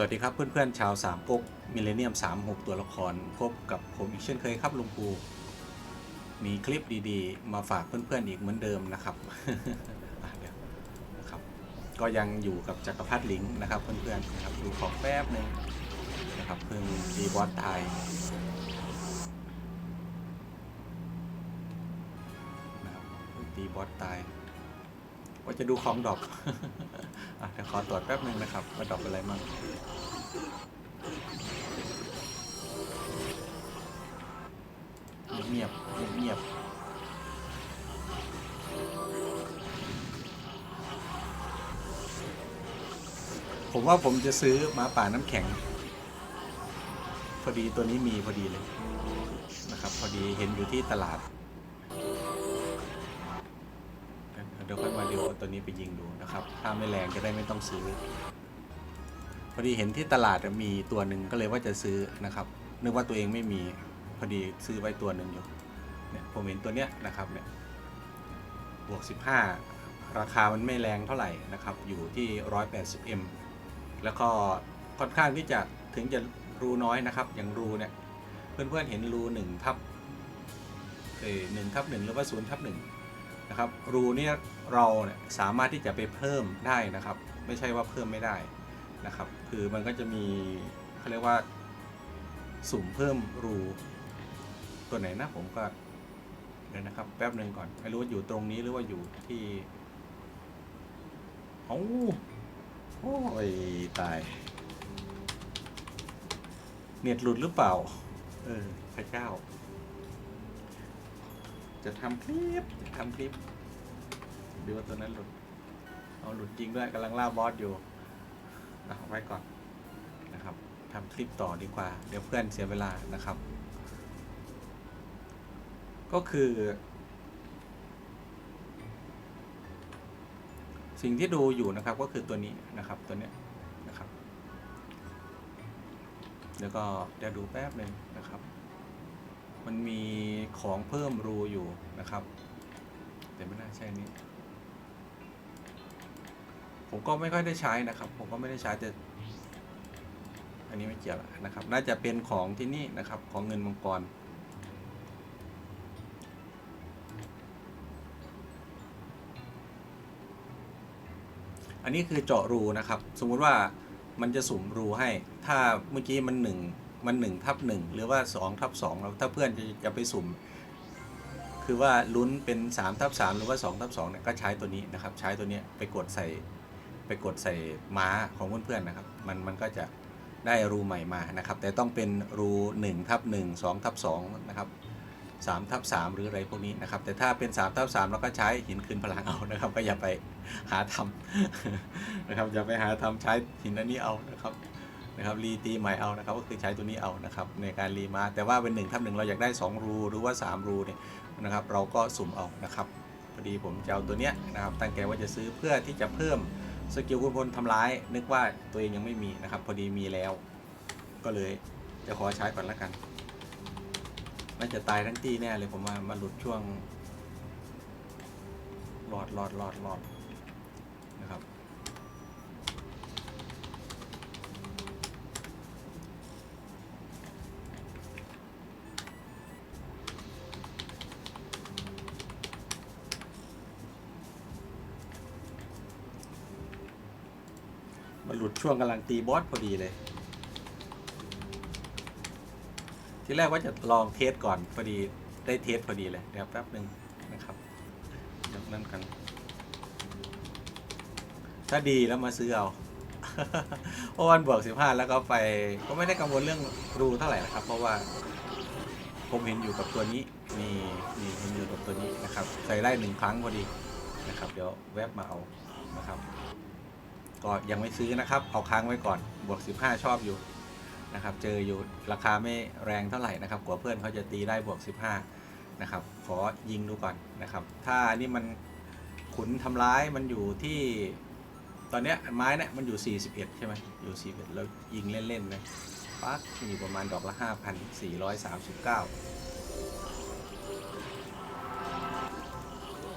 สวัสดีครับเพื่อนๆชาวสามก๊กมิเลเนียม 36 ตัวละครพบกับผมอีกเช่นเคยครับลุงปู มีคลิปดีๆ มาฝากเพื่อนๆอีกเหมือนเดิมนะครับนะครับ ก็ยังอยู่กับจักรพรรดิลิงนะครับเพื่อนๆนะครับดูของแป๊บหนึ่งนะครับเพิ่งดีบอสตายนะครับเพิ่งตีบอสตาย ว่าจะดูของดรอปอะเดี๋ยวขอตรวจแป๊บหนึ่งนะครับว่าดรอปอะไรมั่งเงียบเงียบเงียบผมว่าผมจะซื้อหมาป่าน้ำแข็ง พอดีตัวนี้มีพอดีเลยนะครับ พอดีเห็นอยู่ที่ตลาด เดี๋ยวค่อยมาเดี๋ยวตัวนี้ไปยิงดูนะครับ ถ้าไม่แรงจะได้ไม่ต้องซื้อ พอดีเห็นที่ตลาดมีตัวหนึ่งก็เลยว่าจะซื้อนะครับ นึกว่าตัวเองไม่มีพอดีซื้อไว้ตัวหนึ่งอยู่เนี่ยผมเห็นตัวเนี้ยนะครับเนี่ยบวก 15 ราคามันไม่แรงเท่าไหร่นะครับ อยู่ที่ 180m แล้วก็ค่อนข้างที่จะถึงจะรูน้อยนะครับ อย่างรูเนี่ยเพื่อนๆเห็นรู1ทับเอ่หนึ่งทับหนึ่งหรือว่า0ทับหนึ่ง นะครับรูเนี่ยเราเนี่ยสามารถที่จะไปเพิ่มได้นะครับ ไม่ใช่ว่าเพิ่มไม่ได้นะครับ คือมันก็จะมีเขาเรียกว่าสุ่มเพิ่มรูตัวไหนนะผมก็เดี๋ยวนะครับ แป๊บหนึ่งก่อนไม่รู้ว่าอยู่ตรงนี้หรือว่าอยู่ที่โอ้โอ้ยตาย เน็ตหลุดหรือเปล่า เออพระเจ้า จะทำคลิป จะทำคลิป ดูว่าตัวนั้นหลุด เอาหลุดจริงด้วยกำลังล่าบอสอยู่เอาไว้ก่อนนะครับทำคลิปต่อดีกว่า เดี๋ยวเพื่อนเสียเวลานะครับ ก็คือ สิ่งที่ดูอยู่นะครับก็คือตัวนี้นะครับตัวเนี้ยนะครับเดี๋ยวก็จะดูแป๊บหนึ่งนะครับ มันมีของเพิ่มรูอยู่นะครับ แต่ไม่น่าใช่นี้ ผมก็ไม่ค่อยได้ใช้นะครับ ผมก็ไม่ได้ใช้แต่อันนี้ไม่เกี่ยวนะครับ น่าจะเป็นของที่นี่นะครับของเงินมังกรอันนี้คือเจาะรูนะครับ สมมุติว่ามันจะสุ่มรูให้ ถ้าเมื่อกี้มันหนึ่ง มันหนึ่งทับหนึ่งหรือว่าสองทับสองแล้วถ้าเพื่อนจะจะไปสุ่ม คือว่าลุ้นเป็น3ทับ3หรือว่า2ทับ2เนี่ยก็ใช้ตัวนี้นะครับ ใช้ตัวนี้ไปกดใส่ไปกดใส่ม้าของเพื่อนๆนะครับ มันมันก็จะได้รูใหม่มานะครับ แต่ต้องเป็นรู1ทับ1 2ทับ2นะครับ3ทับ3หรืออะไรพวกนี้นะครับ แต่ถ้าเป็น3ทับ3เราก็ใช้หินคืนพลังเอานะครับ ก็อย่าไปหาทำนะครับอย่าไปหาทำใช้หินอันนี้เอานะครับ นะครับรีตีใหม่เอานะครับก็คือใช้ตัวนี้เอานะครับในการรีมาแต่ว่าเป็น1ทับ1เราอยากได้ 2 รูหรือว่า 3 รูเนี่ยนะครับเราก็สุ่มเอานะครับพอดีผมจะเอาตัวเนี้ยนะครับตั้งใจว่าจะซื้อเพื่อที่จะเพิ่มสกิลคุณพลทำร้าย นึกว่าตัวเองยังไม่มีนะครับพอดีมีแล้ว ก็เลยจะขอใช้ก่อนละกันน่าจะตายทั้งที่แน่เลยผมว่ามาหลุดช่วงหลอดหลอดหลอดหลอด ช่วงกำลังตีบอสพอดีเลย ที่แรกว่าจะลองเทสก่อนพอดีได้เทสพอดีเลยเดี๋ยวแป๊บหนึ่งนะครับเดี๋ยวนั่นกัน ถ้าดีแล้วมาซื้อเอาเพราะวันบวก15แล้วก็ไปก็ไม่ได้กังวลเรื่องรูเท่าไหร่นะครับ เพราะว่าผมเห็นอยู่กับตัวนี้มีมีเห็นอยู่กับตัวนี้นะครับ ใส่ได้หนึ่งครั้งพอดีนะครับ เดี๋ยวแวบมาเอานะครับ ก็ยังไม่ซื้อนะครับ เอาค้างไว้ก่อนบวก 15 ชอบอยู่นะครับ เจออยู่ราคาไม่แรงเท่าไหร่นะครับกว่าเพื่อนเขาจะตีได้บวก 15 นะครับ ขอยิงดูก่อนนะครับ ถ้านี่มันขุนทำร้ายมันอยู่ที่ตอนเนี้ยไม้เนี่ยมันอยู่ 41 ใช่ไหมอยู่ 41 แล้วยิงเล่นๆนะปักมีประมาณดอกละ 5,439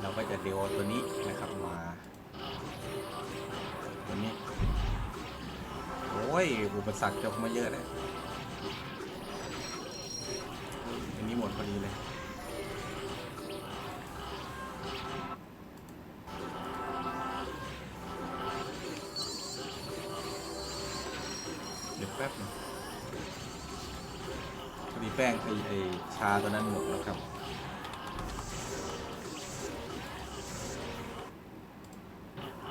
เราก็จะเดวตัวนี้นะครับมา ตัวนี้ โอ้ยอุปสรรคจะมาเยอะนะอันนี้หมดพอดีเลยเดี๋ยวแป๊บนึงพอดีแป้งไอไอชาตัวนั้นหมดแล้วครับ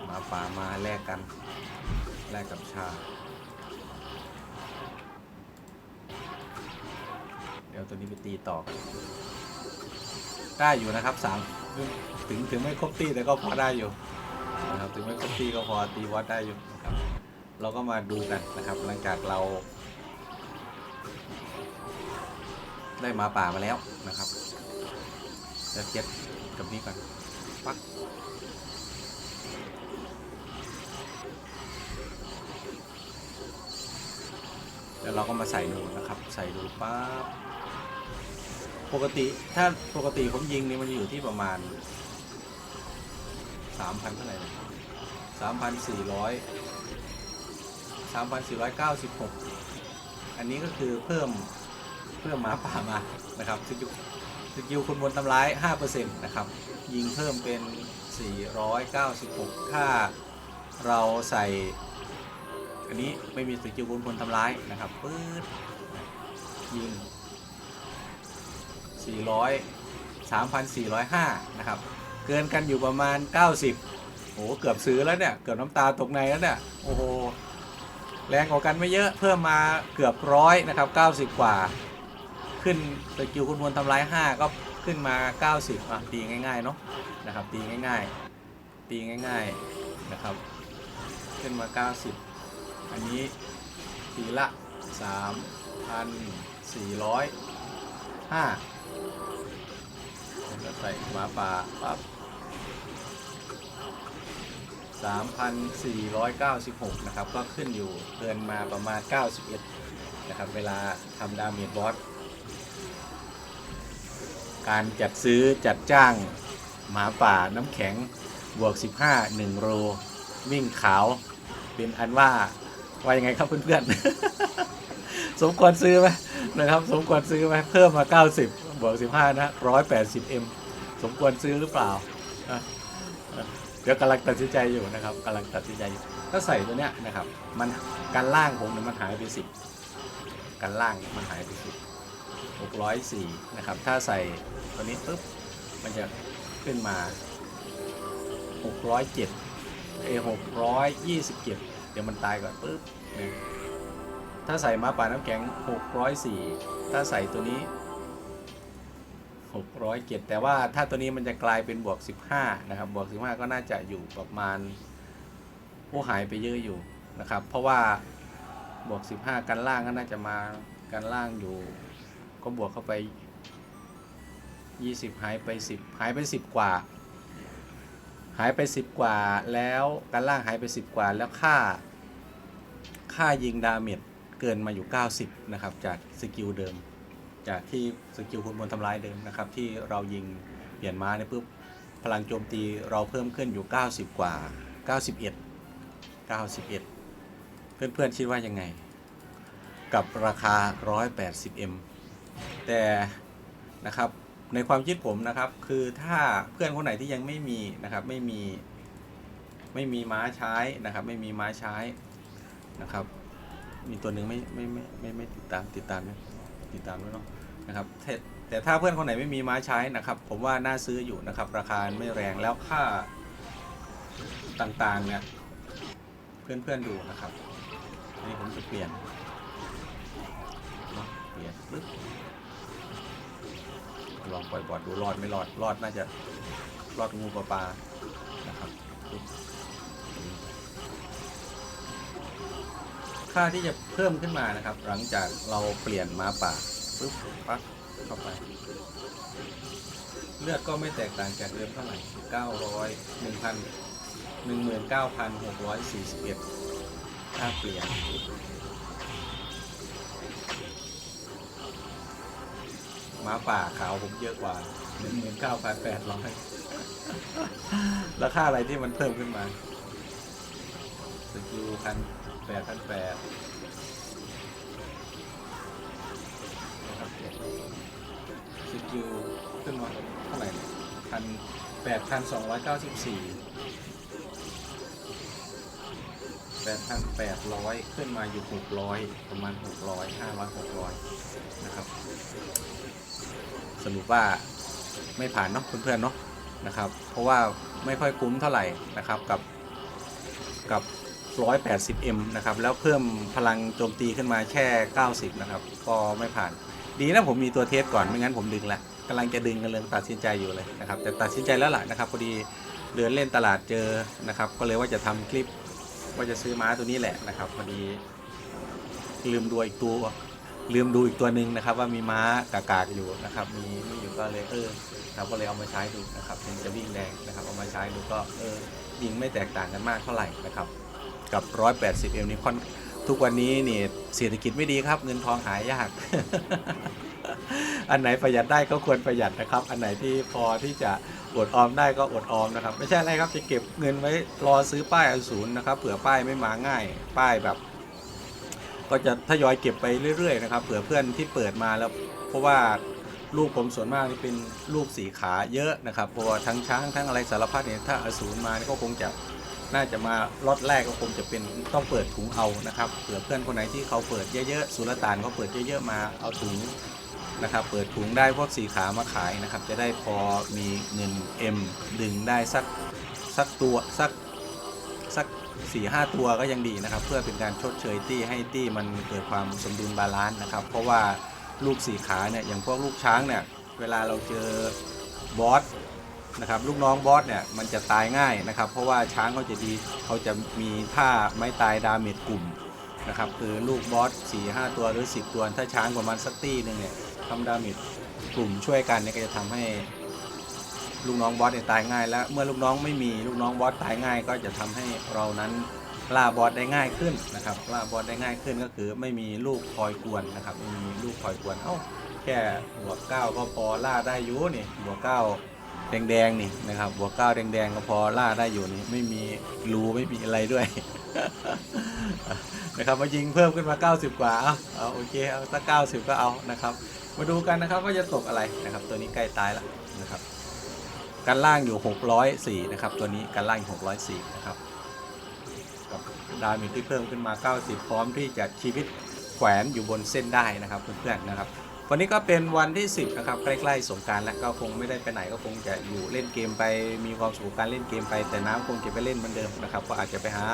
หมาป่ามาแลกกัน แลกกับชา เดี๋ยวตัวนี้ไปตีต่อ ได้อยู่นะครับสามถึงถึงไม่ครบตีแต่ก็พอได้อยู่นะครับถึงไม่ครบตีก็พอตีวัดได้อยู่นะครับ เราก็มาดูกันนะครับหลังจากเรา ได้หมาป่ามาแล้วนะครับจะเจ็ดกับนี้ก่อนปัก แล้วเราก็มาใส่ดูนะครับ ใส่ดูปั๊บปกติถ้าปกติผมยิงนี่มันจะอยู่ที่ประมาณ3,000เท่าไหร่นะ3,400 3,496อันนี้ก็คือเพิ่มเพิ่มหมาป่ามานะครับสกิลสกิลคุณบนตำร้าย5%นะครับ ยิงเพิ่มเป็น496ถ้าเราใส่ อันนี้ไม่มีสกิลคุณพลทำร้ายนะครับปื๊ดยิง 400 3,405 นะครับ เกินกันอยู่ประมาณ 90โอ้โหเกือบซื้อแล้วเนี่ย เกือบน้ำตาตกในแล้วเนี่ย โอ้โห แรงกว่ากันไม่เยอะ เพิ่มมาเกือบร้อยนะครับ 90 กว่า ขึ้นสกิลคุณพลทำร้าย 5 ก็ขึ้นมา 90อะตีง่ายๆเนาะนะครับตีง่ายๆตีง่ายๆนะครับ ขึ้นมา 90 อันนี้ทีละ 3,405แล้วก็ใส่หมาป่าปั๊บ3,496 นะครับ ก็ขึ้นอยู่เดือนมาประมาณ 91 นะครับ เวลาทำดาเมจบอส การจัดซื้อจัดจ้างหมาป่าน้ำแข็งบวก 15 1 โร วิ่งขาว เป็นอันว่า ว่ายังไงครับเพื่อนๆ สมควรซื้อไหมนะครับ สมควรซื้อไหมเพิ่มมา 90 บวก 15 นะ 180M สมควรซื้อหรือเปล่า เดี๋ยวกำลังตัดสินใจอยู่นะครับกำลังตัดสินใจอยู่ถ้าใส่ตัวเนี้ยนะครับ มันการล่างผมเนี่ยมันหายไปสิบการล่างมันหายไปสิบหกร้อยสี่นะครับ ถ้าใส่ตัวนี้ปุ๊บ มันจะขึ้นมาหกร้อยเจ็ดเอหกร้อยยี่สิบเจ็ดเดี๋ยวมันตายก่อนปุ๊บ นะถ้าใส่มาป่าน้ำแข็งหกร้อยสี่ถ้าใส่ตัวนี้ 607 แต่ว่าถ้าตัวนี้มันจะกลายเป็นบวก 15 นะครับ บวก 15 ก็น่าจะอยู่ประมาณโอ้หายไปเยอะอยู่นะครับ เพราะว่าบวก 15 กันล่างก็น่าจะมากันล่างอยู่ ก็บวกเข้าไป 20 หายไป 10 หายไป 10 กว่า หายไป 10 กว่าแล้วกันล่างหายไป 10 กว่าแล้วค่า ค่ายิงดาเมจเกินมาอยู่ 90 นะครับ จากสกิลเดิม จากที่สกิลคุณบนทำลายเดิมนะครับ ที่เรายิงเปลี่ยนม้าเนี่ยปุ๊บพลังโจมตีเราเพิ่มขึ้นอยู่ 90 กว่า 91 91 เพื่อนๆคิดว่ายังไง กับราคา 180M แต่นะครับในความคิดผมนะครับ คือถ้าเพื่อนคนไหนที่ยังไม่มีนะครับ ไม่มีไม่มีม้าใช้นะครับ ไม่มีม้าใช้ นะครับ มีตัวหนึ่งไม่ไม่ไม่ไม่ไม่ติดตามติดตามไหมติดตามด้วยเนาะนะครับแต่แต่ถ้าเพื่อนคนไหนไม่มีม้าใช้นะครับ ผมว่าน่าซื้ออยู่นะครับ ราคาไม่แรงแล้วค่าต่างๆเนี่ยเพื่อนๆดูนะครับอันนี้ผมจะเปลี่ยนเนาะเปลี่ยนปึ๊บลองปล่อยบอดดูรอดไม่รอดรอดน่าจะรอดงูปลาปลา ค่าที่จะเพิ่มขึ้นมานะครับ หลังจากเราเปลี่ยนมาป่าปุ๊บปั๊บเข้าไป เลือดก็ไม่แตกต่างจากเดิมเท่าไหร่900 1,000 19,641ถ้าเปลี่ยนมาป่าขาวผมเยอะกว่า 19,800 แล้วค่าอะไรที่มันเพิ่มขึ้นมา สกิลคัน แปดพันแปดนะครับสกิลขึ้นมาเท่าไหร่พันแปดพันสองร้อยเก้าสิบสี่แปดพันแปดร้อยขึ้นมาอยู่หกร้อยประมาณหกร้อยห้าร้อยหกร้อยนะครับ สรุปว่าไม่ผ่านเนาะเพื่อนๆเนาะนะครับ เพราะว่าไม่ค่อยคุ้มเท่าไหร่นะครับกับกับ 180m นะครับ แล้วเพิ่มพลังโจมตีขึ้นมาแค่ 90 นะครับ ก็ไม่ผ่าน ดีนะผมมีตัวเทสก่อน ไม่งั้นผมดึงละกำลังจะดึงกันเลยตัดสินใจอยู่เลยนะครับแต่ตัดสินใจแล้วล่ะนะครับพอดีเดินเล่นตลาดเจอนะครับ ก็เลยว่าจะทำคลิปว่าจะซื้อม้าตัวนี้แหละนะครับพอดีลืมดูอีกตัวลืมดูอีกตัวหนึ่งนะครับ ว่ามีม้ากากากอยู่นะครับ มีมีอยู่ก็เลยเออเราก็เลยเอามาใช้ดูนะครับถึงจะวิ่งแดงนะครับเอามาใช้ดูก็เออยิงไม่แตกต่างกันมากเท่าไหร่นะครับ กับ 180เอลนี่ค่อนทุกวันนี้นี่เศรษฐกิจไม่ดีครับ เงินทองหายาก อันไหนประหยัดได้ก็ควรประหยัดนะครับ อันไหนที่พอที่จะอดออมได้ก็อดออมนะครับ ไม่ใช่อะไรครับจะเก็บเงินไว้รอซื้อป้ายอสูรนะครับเผื่อป้ายไม่มาง่าย ป้ายแบบ ก็จะทยอยเก็บไปเรื่อยๆนะครับเผื่อเพื่อนที่เปิดมาแล้ว เพราะว่าลูกผมส่วนมากนี่เป็นลูกสีขาเยอะนะครับเพราะว่าทั้งช้างทั้งอะไรสารพัดเนี่ยถ้าอสูรมานี่ก็คงจะ น่าจะมาล็อตแรกก็คงจะเป็นต้องเปิดถุงเอานะครับเผื่อเพื่อนคนไหนที่เขาเปิดเยอะๆสุลต่านเขาเปิดเยอะๆมาเอาถุงนะครับ เปิดถุงได้พวกสีขามาขายนะครับ จะได้พอมีเงิน M ดึงได้สักสักตัวสักสัก4ี่ห้าตัวก็ยังดีนะครับ เพื่อเป็นการชดเชยตี้ให้ตี้มันเกิดความสมดุลบาลานซ์นะครับ เพราะว่าลูกสี่ขาเนี่ยอย่างพวกลูกช้างเนี่ยเวลาเราเจอบอส นะครับลูกน้องบอสเนี่ยมันจะตายง่ายนะครับ เพราะว่าช้างเขาจะดีเขาจะมีท่าไม้ตายดาเมจกลุ่มนะครับคือลูกบอส4ี่ห้าตัวหรือ 10 ตัว ถ้าช้างประมาณสักตี้หนึ่งเนี่ยทำดาเมจกลุ่มช่วยกันเนี่ยก็จะทำให้ลูกน้องบอสเนี่ยตายง่าย แล้วเมื่อลูกน้องไม่มีลูกน้องบอสตายง่าย ก็จะทำให้เรานั้นล่าบอสได้ง่ายขึ้นนะครับล่าบอสได้ง่ายขึ้นก็คือไม่มีลูกคอยกวนนะครับไม่มีลูกคอยกวนเอ้าแค่บวกเก้าก็พอล่าได้อยู่นี่บวกเก้า แดงๆนี่นะครับบวก้าวแดงๆก็พอล่าได้อยู่นี่ไม่มีรูไม่มีอะไรด้วย นะครับมายิงเพิ่มขึ้นมา 90 กว่าเอาเอาโอเคเอาสัก90 ก็เอานะครับ มาดูกันนะครับว่าจะตกอะไรนะครับ ตัวนี้ใกล้ตายแล้วนะครับกันล่างอยู่ 604 นะครับ ตัวนี้กันล่างอยู่604 นะครับ กับดาเมจที่เพิ่มขึ้นมา 90 พร้อมที่จะชีวิตแขวนอยู่บนเส้นได้นะครับเพื่อนๆนะครับ วันนี้ก็เป็นวันที่ 10นะครับใกล้ๆสงการแล้วก็คงไม่ได้ไปไหนก็คงจะอยู่เล่นเกมไปมีความสุขการเล่นเกมไปแต่น้ำคงจะไปเล่นเหมือนเดิมนะครับ ก็อาจจะไปหา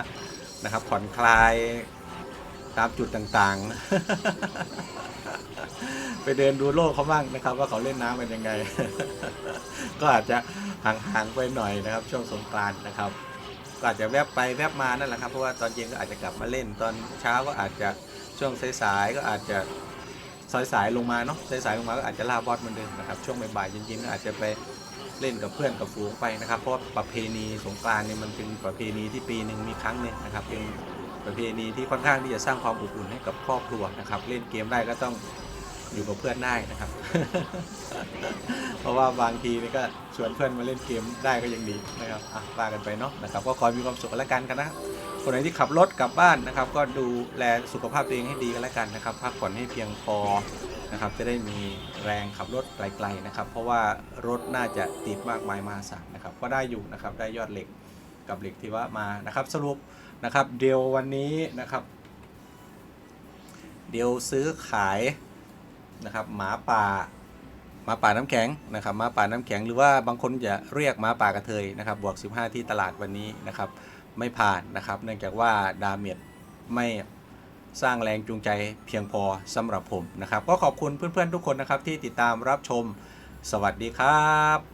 นะครับผ่อนคลายตามจุดต่างๆ ไปเดินดูโลกเขาบ้างนะครับ ว่าเขาเล่นน้ำกันยังไง ก็อาจจะห่างๆไปหน่อยนะครับ ช่วงสงกานต์นะครับก็อาจจะแวบไปแวบมานั่นแหละครับเพราะว่าตอนเย็นก็อาจจะกลับมาเล่นตอนเช้าก็อาจจะช่วงสายๆก็อาจจะ สายๆลงมาเนาะสายๆลงมาก็อาจจะล่าบอสเหมือนเดิมนะครับช่วงบ่ายๆเย็นๆอาจจะไปเล่นกับเพื่อนกับฝูงไปนะครับ เพราะประเพณีสงกรานต์เนี่ยมันเป็นประเพณีที่ปีหนึ่งมีครั้งหนึ่งนะครับ เป็นประเพณีที่ค่อนข้างที่จะสร้างความอบอุ่นให้กับครอบครัวนะครับ เล่นเกมได้ก็ต้องอยู่กับเพื่อนได้นะครับ เพราะว่าบางทีนี่ก็ชวนเพื่อนมาเล่นเกมได้ก็ยังดีนะครับอะว่ากันไปเนาะนะครับ ก็ขอมีความสุขแล้วกันกันนะ คนไหนที่ขับรถกลับบ้านนะครับ ก็ดูแลสุขภาพตัวเองให้ดีกันแล้วกันนะครับ พักผ่อนให้เพียงพอนะครับ จะได้มีแรงขับรถไกลๆนะครับ เพราะว่ารถน่าจะติดมากมายมหาศาลนะครับ ก็ได้อยู่นะครับได้ยอดเหล็กกับเหล็กที่ว่ามานะครับ สรุปนะครับ เดียววันนี้นะครับ เดียวซื้อขายนะครับหมาป่าหมาป่าน้ำแข็งนะครับหมาป่าน้ำแข็งหรือว่าบางคนจะเรียกหมาป่ากระเทยนะครับบวก 15 ที่ตลาดวันนี้นะครับ ไม่ผ่านนะครับ เนื่องจากว่าดาเมจไม่สร้างแรงจูงใจเพียงพอสำหรับผมนะครับ ก็ขอบคุณเพื่อนๆทุกคนนะครับที่ติดตามรับชม สวัสดีครับ